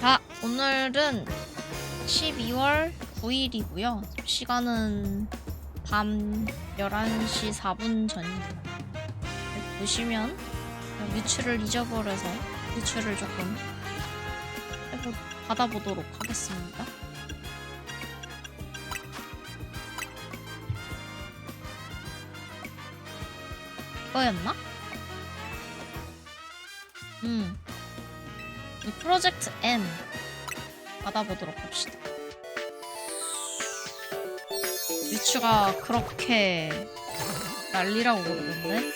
자, 오늘은 12월 9일이고요. 시간은 밤 11시 4분 전입니다. 보시면 뮤츠를 잊어버려서 뮤츠를 조금 해보, 받아보도록 하겠습니다. 이거였나? 음. 이 프로젝트 M 받아보도록 합시다. 뮤츠가 그렇게 난리라고 그러던데?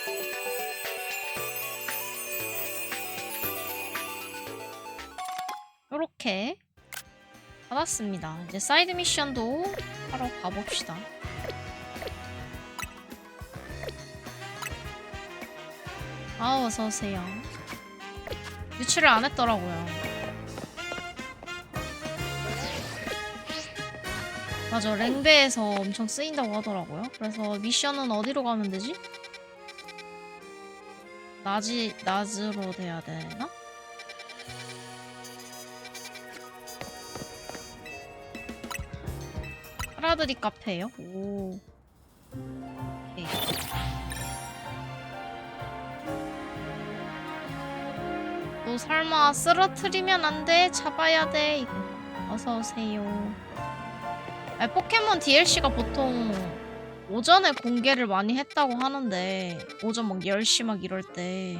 요렇게 받았습니다. 이제 사이드 미션도 하러 가봅시다. 아, 어서오세요. 유출을 안 했더라고요. 맞아, 랭베에서 엄청 쓰인다고 하더라고요. 그래서 미션은 어디로 가면 되지? 낮이, 낮으로 돼야 되나? 파라드리 카페요? 오. 오케이. 너 설마 쓰러트리면 안 돼? 잡아야 돼. 어서 오세요. 아, 포켓몬 DLC가 보통 오전에 공개를 많이 했다고 하는데 오전 막 10시 막 이럴 때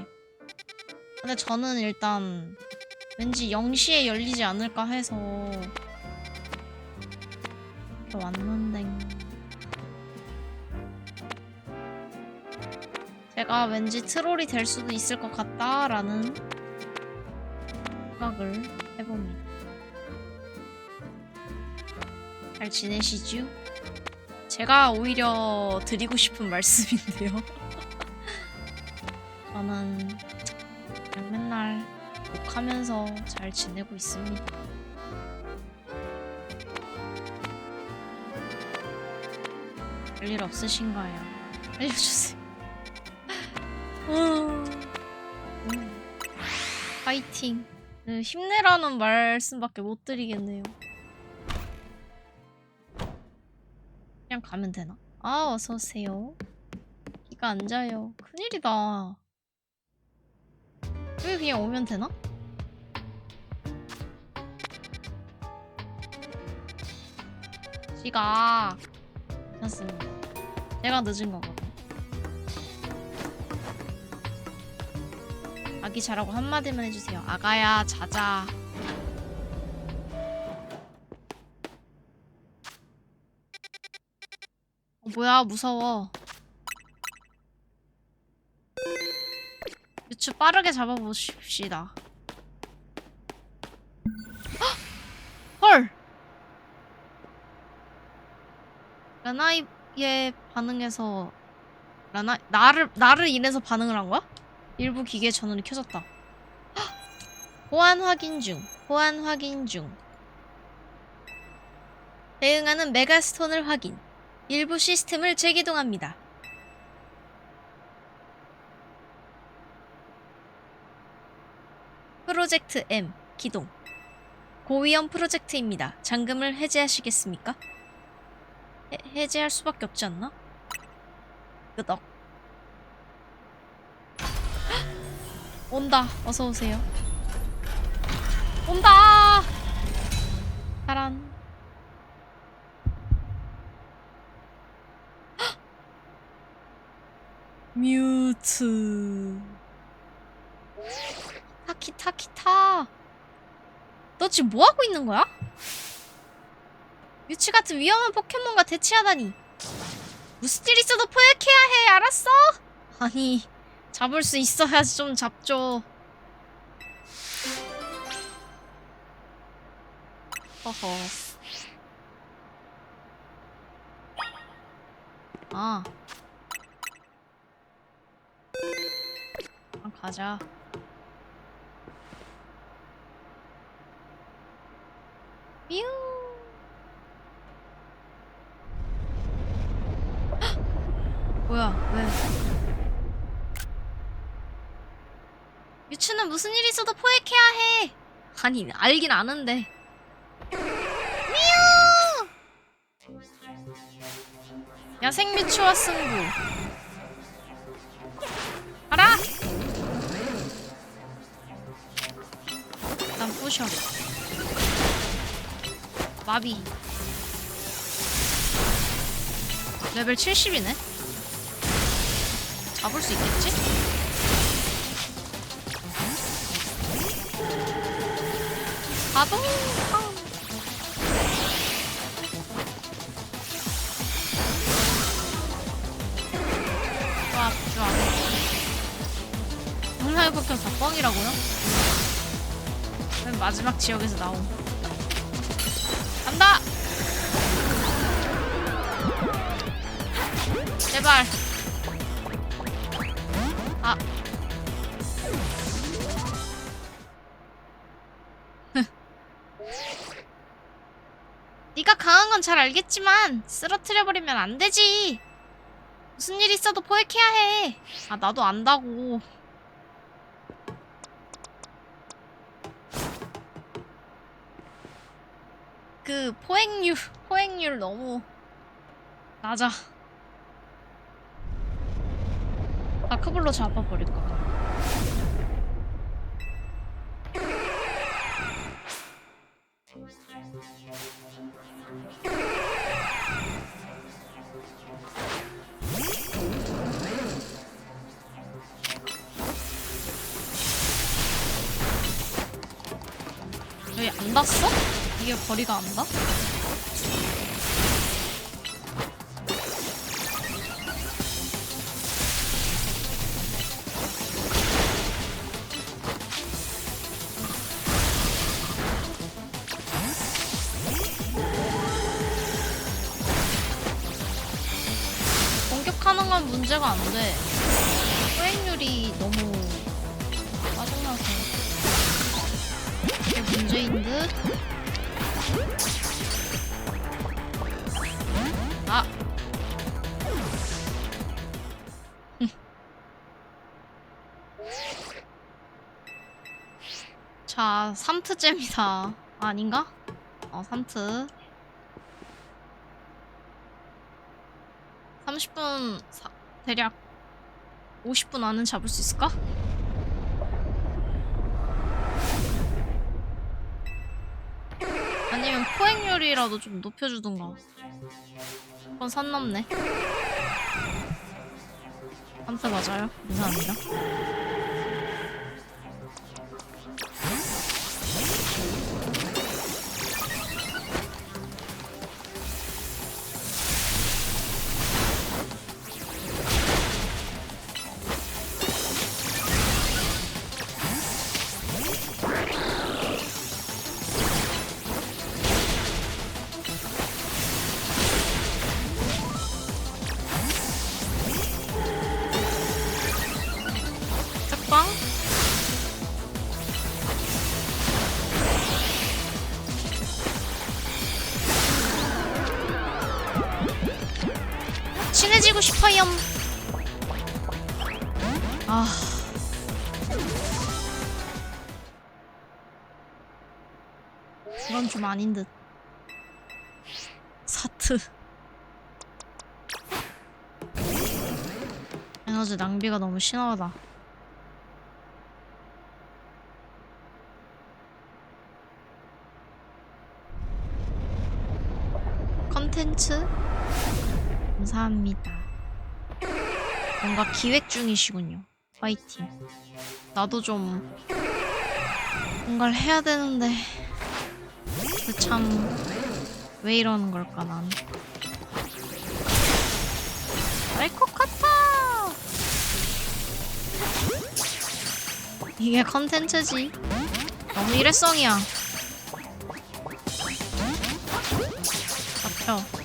근데 저는 일단 왠지 0시에 열리지 않을까 해서 이렇게 왔는데 제가 왠지 트롤이 될 수도 있을 것 같다라는 생각을 해봅니다. 잘 지내시죠? 제가 오히려 드리고 싶은 말씀인데요. 저는 그냥 맨날 욕하면서 잘 지내고 있습니다. 별일 없으신가요? 알려주세요. 음. 음. 파이팅. 네, 힘내라는 말씀밖에 못 드리겠네요. 그냥 가면 되나? 아, 어서오세요. 안 자요. 큰일이다. 여기 그냥 오면 되나? 시각. 괜찮습니다. 제가 늦은 거거든. 아기 자라고 한마디만 해주세요. 아가야, 자자. 어, 뭐야, 무서워. 유추 빠르게 잡아보십시다. 헉! 헐! 라나이의 반응에서 라나 나를 나를 인해서 반응을 한 거야? 일부 기계 전원이 켜졌다. 헉! 보안 확인 중. 보안 확인 중. 대응하는 메가스톤을 확인. 일부 시스템을 재기동합니다. 프로젝트 M 기동. 고위험 프로젝트입니다. 잠금을 해제하시겠습니까? 해, 해제할 수밖에 없지 않나? 끄덕. 헉! 온다. 어서 오세요. 온다. 사란. 헉! 뮤트. 타키 타 키 타. 너 지금 뭐 하고 있는 거야? 유치 같은 위험한 포켓몬과 대치하다니. 일 있어도 포획해야 해. 알았어? 아니, 잡을 수 있어야지 좀 잡죠. 허허. 아. 그럼 가자. 뮤. 헉! 뭐야? 왜? 뮤츠는 무슨 일 있어도 포획해야 해. 아니 알긴 아는데 야생 미추와 승부 부셔. 마비. 레벨 70이네? 잡을 수 있겠지? 가동. 좋아 좋아. 문화의 폭격 다 뻥이라고요? 맨 마지막 지역에서 나옴 간다! 제발 아 네가 강한 건 잘 알겠지만 쓰러뜨려 버리면 안 되지. 무슨 일 있어도 포획해야 해. 아 나도 안다고. 그 포획률 포획률 너무 낮아. 다크블로 잡아버릴까 봐. 여기 안 닿았어? 이게 거리가 안 닿아? 공격하는 건 문제가 안 돼. 수행률이 너무 짜증나서. 이게 문제인 듯? 아! 자, 3트잼이다. 아닌가? 어, 3트. 30분, 사, 대략 50분 안은 잡을 수 있을까? 아니면 포획률이라도 좀 높여주던가. 그건 산 넘네. 3트 맞아요? 감사합니다. 친해지고 싶어요. 아. 이건 좀 아닌 듯. 사트. 에너지 낭비가 너무 심하다. 컨텐츠 감사합니다. 뭔가 기획 중이시군요. 파이팅. 나도 좀 뭔가를 해야 되는데 그참왜 이러는 걸까 난. 같아. 이게 컨텐츠지. 너무 일회성이야. 잡혀.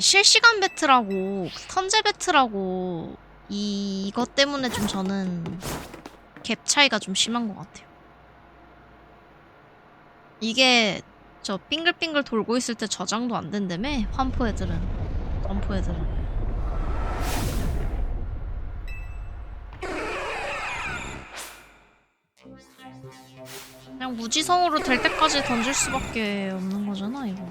실시간 배트라고, 턴제 배트라고, 이, 이것 때문에 좀 저는 갭 차이가 좀 심한 것 같아요. 이게 저 빙글빙글 돌고 있을 때 저장도 안 된다며? 환포 애들은. 점포 애들은. 그냥 무지성으로 될 때까지 던질 수밖에 없는 거잖아, 이거.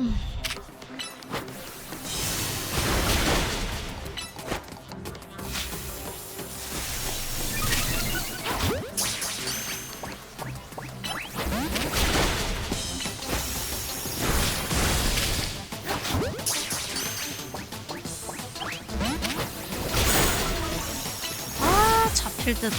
음. 아, 잡힐 듯.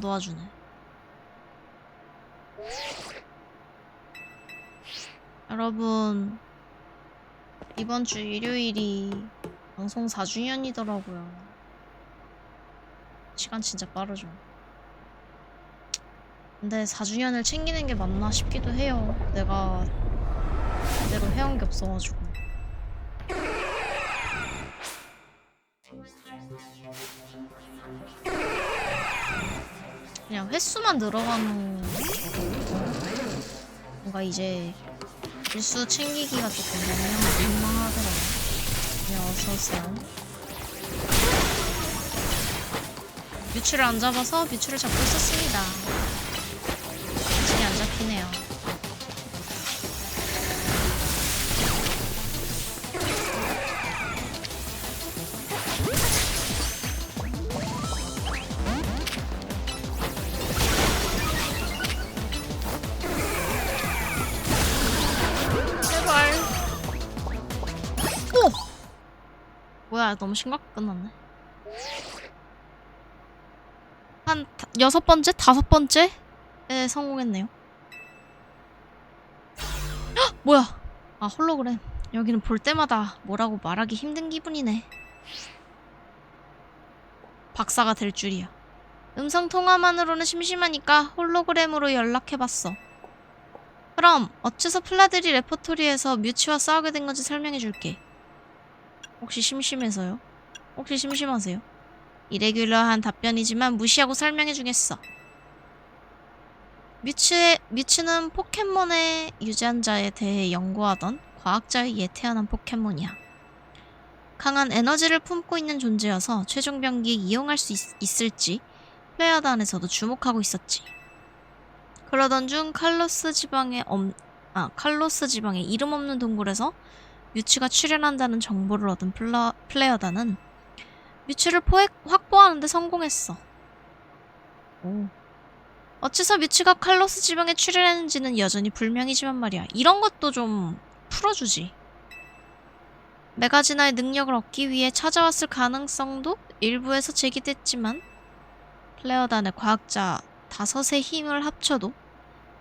안 도와주네. 여러분, 이번 주 일요일이 방송 4주년이더라고요. 시간 진짜 빠르죠. 근데 4주년을 챙기는 게 맞나 싶기도 해요. 내가 제대로 해온 게 없어가지고. 그냥 횟수만 늘어가는 뭔가 이제 일수 챙기기가 조금 너무 민망하더라고요. 네, 어서오세요. 뮤츠를 안 잡아서 뮤츠를 잡고 있었습니다. 너무 심각하게 끝났네. 한 다- 여섯 번째? 다섯 번째? 에 성공했네요. 헉! 뭐야? 아, 홀로그램. 여기는 볼 때마다 뭐라고 말하기 힘든 기분이네. 박사가 될 줄이야. 음성 통화만으로는 심심하니까 홀로그램으로 연락해봤어. 그럼 어째서 플라들이 레퍼토리에서 뮤치와 싸우게 된 건지 설명해 줄게. 혹시 심심해서요? 혹시 심심하세요? 이레귤러한 답변이지만 무시하고 설명해 주겠어. 뮤츠의, 뮤츠는 포켓몬의 유전자에 대해 연구하던 과학자에 의해 태어난 포켓몬이야. 강한 에너지를 품고 있는 존재여서 최종 병기에 이용할 수 있, 을지 플레어단에서도 주목하고 있었지. 그러던 중 칼로스 지방의 엄, 아, 칼로스 지방의 이름 없는 동굴에서 뮤츠가 출현한다는 정보를 얻은 플라, 플레어단은 뮤츠를 포획, 확보하는데 성공했어. 오. 어째서 뮤츠가 칼로스 지방에 출현했는지는 여전히 불명이지만 말이야. 이런 것도 좀 풀어주지. 메가지나의 능력을 얻기 위해 찾아왔을 가능성도 일부에서 제기됐지만 플레어단의 과학자 다섯의 힘을 합쳐도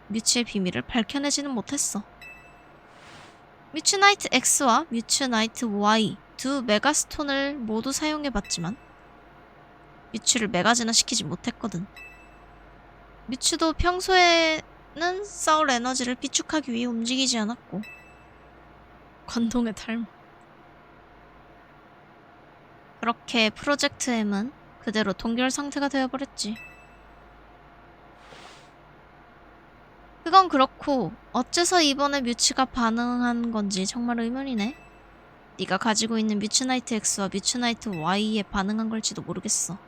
뮤츠의 비밀을 밝혀내지는 못했어. 뮤츠나이트 X와 뮤츠나이트 Y 두 메가스톤을 모두 사용해봤지만 뮤츠를 메가지나 시키지 못했거든. 뮤츠도 평소에는 싸울 에너지를 비축하기 위해 움직이지 않았고 건동의 탈모 그렇게 프로젝트 M은 그대로 동결 상태가 되어버렸지. 그건 그렇고 어째서 이번에 뮤츠가 반응한 건지 정말 의문이네. 네가 가지고 있는 뮤츠나이트 X와 뮤츠나이트 Y에 반응한 걸지도 모르겠어.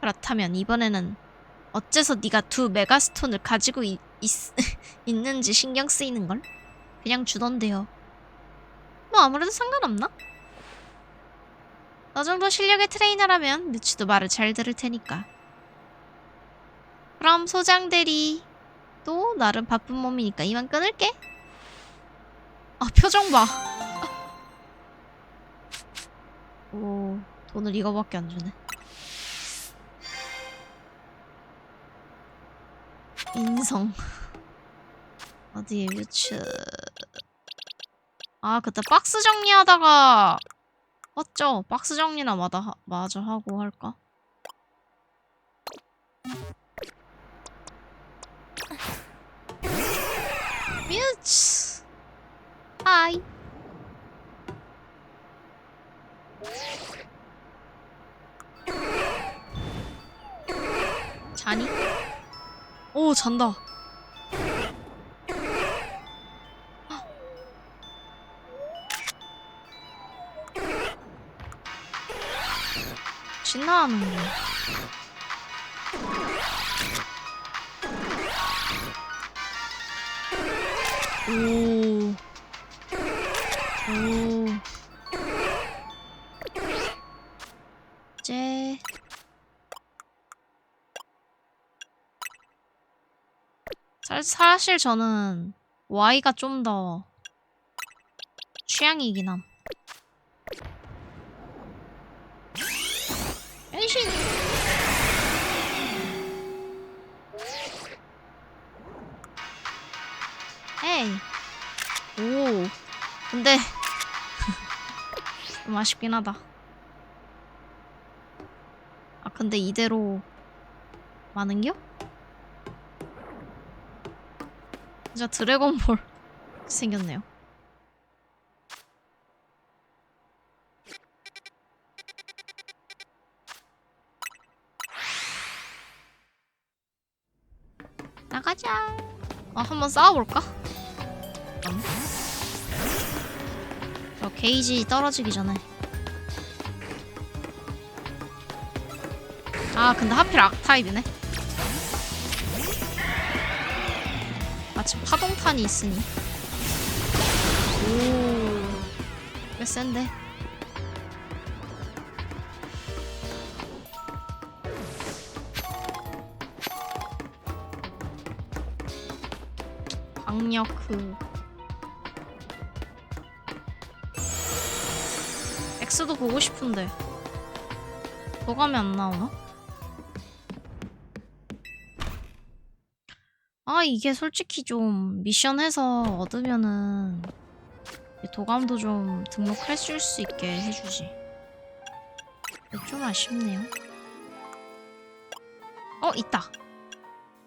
그렇다면 이번에는 어째서 네가 두 메가스톤을 가지고 있, 있, 있는지 신경 쓰이는 걸? 그냥 주던데요. 뭐 아무래도 상관없나? 너 정도 실력의 트레이너라면 뮤츠도 말을 잘 들을 테니까. 그럼 소장 대리 또 나름 바쁜 몸이니까 이만 끊을게. 아 표정 봐. 오 돈을 이거밖에 안 주네. 인성 어디에 뮤츠 아 그때 박스 정리하다가 껐죠 박스 정리나 마다 하- 마저 하고 할까 뮤츠 하이? 자니? 오 잔다. 신나하는 거 오. 오. 쟤. 사, 사실 저는 Y가 좀 더 취향이긴 함. 변신! 에이. 오. 근데 좀 아쉽긴 하다. 아 근데 이대로 많은겨? 진짜 드래곤볼 생겼네요. 나가자. 어, 한번 싸워볼까? 게이지 떨어지기 전에. 아, 근데 하필 악타입이네. 마침 파동탄이 있으니. 오. 꽤 센데. 강력크. 엑스도 보고 싶은데. 도감이 안 나오나? 아, 이게 솔직히 좀 미션 해서 얻으면은 이 도감도 좀 등록할 수 있게 해주지. 좀 아쉽네요. 어, 있다.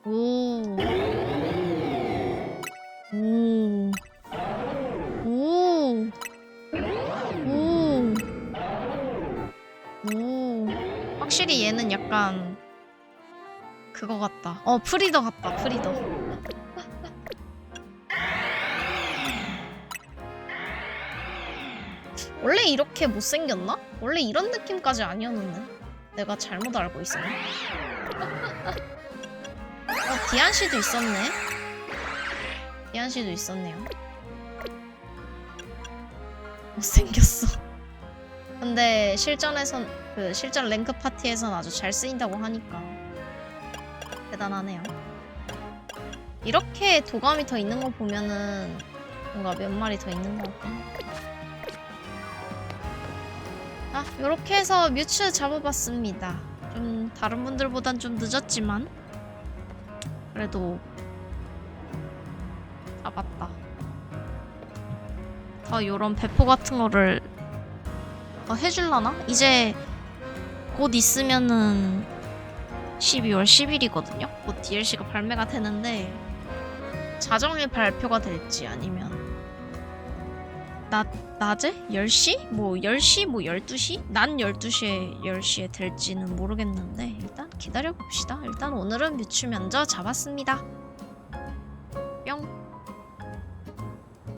오. 오. 오. 확실히 얘는 약간 그거 같다. 어, 프리더 같다. 프리더. 원래 이렇게 못생겼나? 원래 이런 느낌까지 아니었는데. 내가 잘못 알고 있었네. 어, 디안 씨도 있었네. 디안 씨도 있었네요. 못생겼어. 근데 실전에선 그 실전 랭크 파티에선 아주 잘 쓰인다고 하니까 대단하네요. 이렇게 도감이 더 있는 거 보면은 뭔가 몇 마리 더 있는 것 같긴 해. 아, 요렇게 해서 뮤츠 잡아봤습니다. 좀 다른 분들보단 좀 늦었지만 그래도 잡았다. 더 요런 배포 같은 거를 더 해줄라나? 이제 곧 있으면은 12월 10일이거든요. 곧 DLC가 발매가 되는데 자정에 발표가 될지 아니면 낮 낮에 10시? 뭐 10시 뭐 12시? 난 12시에 10시에 될지는 모르겠는데 일단 기다려 봅시다. 일단 오늘은 뮤츠 면접 잡았습니다.